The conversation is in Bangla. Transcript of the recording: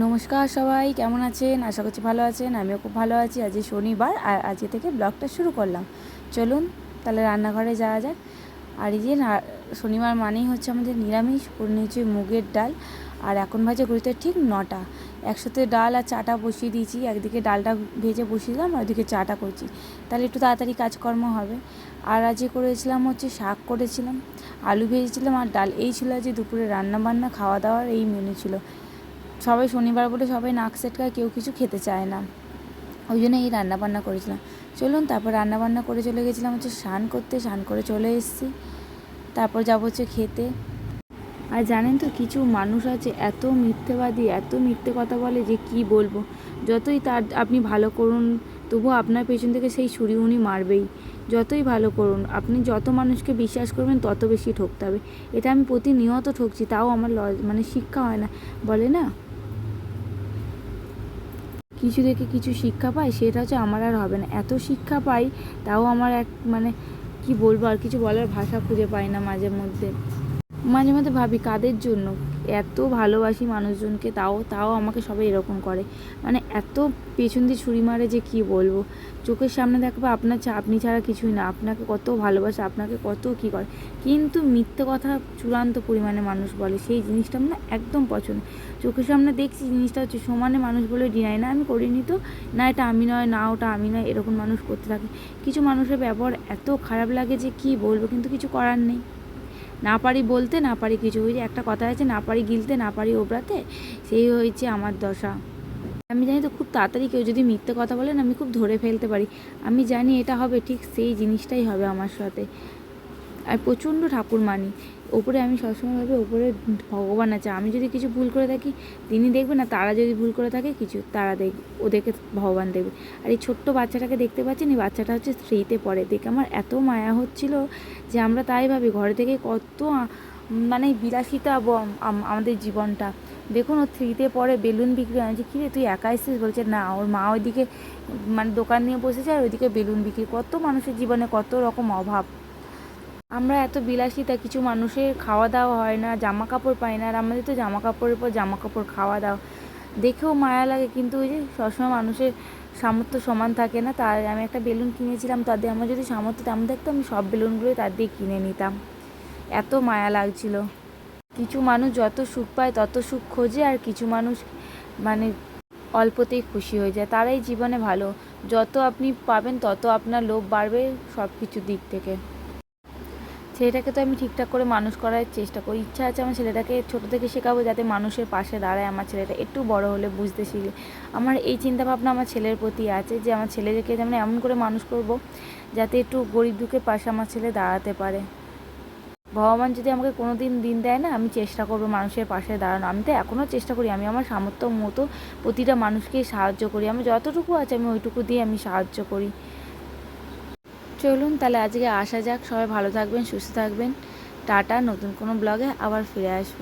নমস্কার সবাই, কেমন আছেন? আশা করছি ভালো আছেন, আমিও খুব ভালো আছি। আজ শনিবার, আর আজকে থেকে ব্লগটা শুরু করলাম। চলুন, তাহলে রান্নাঘরে যাওয়া যাক। আর এই যে শনিবার মানেই হচ্ছে আমাদের নিরামিষ, ওর নিচে মুগের ডাল, আর এখন বাজে ঘুরতে ঠিক নটা। একসাথে ডাল আর চাটা বসিয়ে দিয়েছি, একদিকে ডালটা ভেজে বসিয়ে দিলাম আর ওদিকে চাটা করছি। তাহলে একটু তাড়াতাড়ি কাজকর্ম হবে। আর আজকে করেছিলাম হচ্ছে শাক করেছিলাম, আলু ভেজেছিলাম আর ডাল, এই ছিল যে দুপুরে রান্না বান্না খাওয়া দাওয়ার এই মেনু ছিল। সবাই শনিবার বলে সবাই নাক সেটকায় কেউ কিছু খেতে চায় না। ওই জন্য এই রান্না বান্না করেছিলাম। চলুন, তারপর রান্নাবান্না করে চলে গেছিলাম হচ্ছে স্নান করতে, স্নান করে চলে এসেছি। তারপর যাব হচ্ছে খেতে। আর জানেন তো, কিছু মানুষ আছে, এত মিথ্যেবাদী, এত মিথ্যে কথা বলে যে কি বলব? যতই তার আপনি ভালো করুন, তবুও আপনার পেছন থেকে সেই ছুরি উনি মারবেই। যতই ভালো করুন, আপনি যত মানুষকে বিশ্বাস করবেন, তত বেশি ঠকতে হবে। এটা আমি প্রতিনিয়ত ঠকছি, তাও আমার মানে শিক্ষা হয় না। বলে না? কিছু থেকে কিছু শিক্ষা পাই, সেটা হচ্ছে আমার আর হবে না। এত শিক্ষা পাই, তাও আমার এক মানে কি বলব, আর কিছু বলার ভাষা খুঁজে পাই না মাঝে মধ্যে। মাঝে মাঝে ভাবি, কাদের জন্য? এত ভালোবাসি মানুষজনকে, তাও তাও আমাকে সবাই এরকম করে। মানে এত পেছন দিয়ে ছুরি মারে যে কি বলব? চোখের সামনে দেখবে আপনার আপনি ছাড়া কিছুই না। আপনাকে কত ভালোবাসে, আপনাকে কত কি করে? কিন্তু মিথ্যে কথা চূড়ান্ত পরিমাণে মানুষ বলে। সেই জিনিসটা আমার একদম পছন্দ। চোখের সামনে দেখছি জিনিসটা হচ্ছে সমানে মানুষ বলে ডিনাই না, আমি করিনি তো। না, এটা আমি নয়, না, ওটা আমি নয়, এরকম মানুষ করতে থাকে। কিছু মানুষের ব্যবহার এত খারাপ লাগে যে কি বলব? কিন্তু কিছু করার নেই। না পারি বলতে, না পারি কিছু ওই যে একটা কথা আছে, না পারি গিলতে, না পারি ওবরাতে সেই হয়েছে আমার দশা। আমি জানি তো খুব তাড়াতাড়ি কেউ যদি মিথ্যে কথা বলেন আমি খুব ধরে ফেলতে পারি। আমি জানি এটা হবে ঠিক সেই জিনিসটাই হবে আমার সাথে। আর প্রচণ্ড ঠাকুর মানি। ওপরে আমি সবসময় ভাবি, ওপরে ভগবান আছে। আমি যদি কিছু ভুল করে থাকি, তিনি দেখবেন না, তারা যদি ভুল করে থাকে, কিছু তারা দেখ, ওদেরকে ভগবান দেখবে। আর এই ছোট্ট বাচ্চাটাকে দেখতে পাচ্ছেন? এই বাচ্চাটা হচ্ছে স্ত্রীতে পড়ে। দেখে আমার এত মায়া হচ্ছিল যে আমরা তাই ভাবি, ঘরে থেকে কত মানে বিলাসিতা আমাদের জীবনটা। দেখুন, ও থ্রিতে পরে বেলুন বিক্রি হয়। যে কিরে, তুই একা এসেছিস? বলছে, না, ওর মা ওইদিকে মানে দোকান নিয়ে বসেছে আর ওইদিকে বেলুন বিক্রি। কত মানুষের জীবনে কত রকম অভাব। আমরা এত বিলাসিতা, কিছু মানুষের খাওয়া দাওয়া হয় না জামা কাপড় পাই না, আর আমাদের তো জামা কাপড়ের পর জামা কাপড় খাওয়া দাওয়া দেখেও মায়া লাগে, কিন্তু ওই যে সবসময় মানুষের সামর্থ্য সমান থাকে না তার আমি একটা বেলুন কিনেছিলাম তাদের আমার যদি সামর্থ্য তেমন থাকতো আমি সব বেলুনগুলোই তার দিয়ে কিনে নিতাম। এত মায়া লাগছিল। কিছু মানুষ যত সুখ পায়, তত সুখ খোঁজে, আর কিছু মানুষ মানে অল্পতেই খুশি হয়ে যায়। তারাই জীবনে ভালো। যত আপনি পাবেন, তত আপনার লোভ বাড়বে সব কিছুর দিক থেকে। ছেলেটাকে তো আমি ঠিকঠাক করে মানুষ করার চেষ্টা করি। ইচ্ছা আছে আমার ছেলেটাকে ছোটো থেকে শেখাবো যাতে মানুষের পাশে দাঁড়ায় আমার ছেলেটা। একটু বড় হলে বুঝতে শিখে। আমার এই চিন্তা ভাবনা আমার ছেলের প্রতি আছে যে আমার ছেলেকে যেমন এমন করে মানুষ করব যাতে একটু গরিব দুঃখের পাশে আমার ছেলে দাঁড়াতে পারে। ভগবান যদি আমাকে কোনো দিন দিন দেয় না, আমি চেষ্টা করব মানুষের পাশে দাঁড়ানো আমি তো এখনও চেষ্টা করি, আমি আমার সামর্থ্য মতো প্রতিটা মানুষকে সাহায্য করি। আমি যতটুকু আছে আমি ওইটুকু দিয়ে আমি সাহায্য করি। চলুন তাহলে আজকে আসা যাক। সবাই ভালো থাকবেন, সুস্থ থাকবেন। টাটা, নতুন কোনো ব্লগে আবার ফিরে আসব।